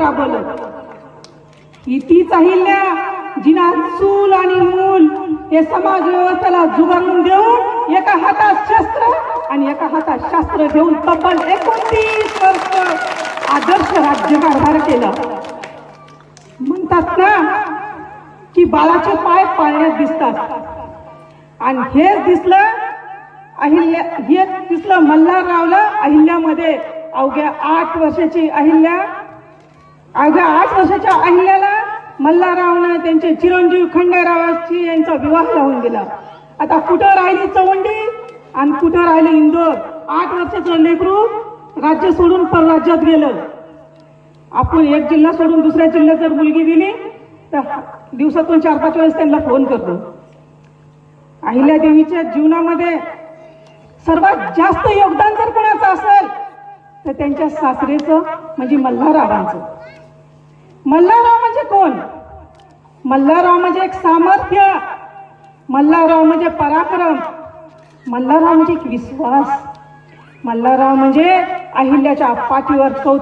राबवलं चाहिल्या जिना चूल आणि मूल हे समाज व्यवस्थेला जुगारून देऊन एका हातात शस्त्र आणि एका हातात शास्त्र घेऊन तब्बल एकोणतीस वर्ष आदर्श राज्यकारभार केला. म्हणतात ना की बाळाचे पाय पाळण्यात दिसतात. आणि हेच दिसलं अहिल्या हे दिसलं मल्हाररावला अहिल्यामध्ये. अवघ्या आठ वर्षाची अहिल्या अवघ्या आठ वर्षाच्या अहिल्याला मल्हाररावनं त्यांचे चिरंजीव खंडेरावाशी यांचा विवाह लावून दिला. आता कुठं राहिली चवंडी? आणि कुठं राहिले इंदोर? आठ वर्षाचं लेकरू राज्य सोडून परराज्यात गेलं. आपण एक जिल्हा सोडून दुसऱ्या जिल्ह्यात जर मुलगी दिली तर दिवसातून चार पाच वेळेस त्यांना फोन करतो. अहिल्या देवीच्या जीवनामध्ये सर्वात जास्त योगदान जर कोणाचं असेल तर त्यांच्या सासरेचं म्हणजे मल्हाररावांचं. मल्हारराव म्हणजे कोण? मल्हारराव म्हणजे एक सामर्थ्य. मल्हारराव म्हणजे पराक्रम. मल्हारराव म्हणजे एक विश्वास. मल्हारराव म्हणजे अहिल्याच्या पाठीवर चौ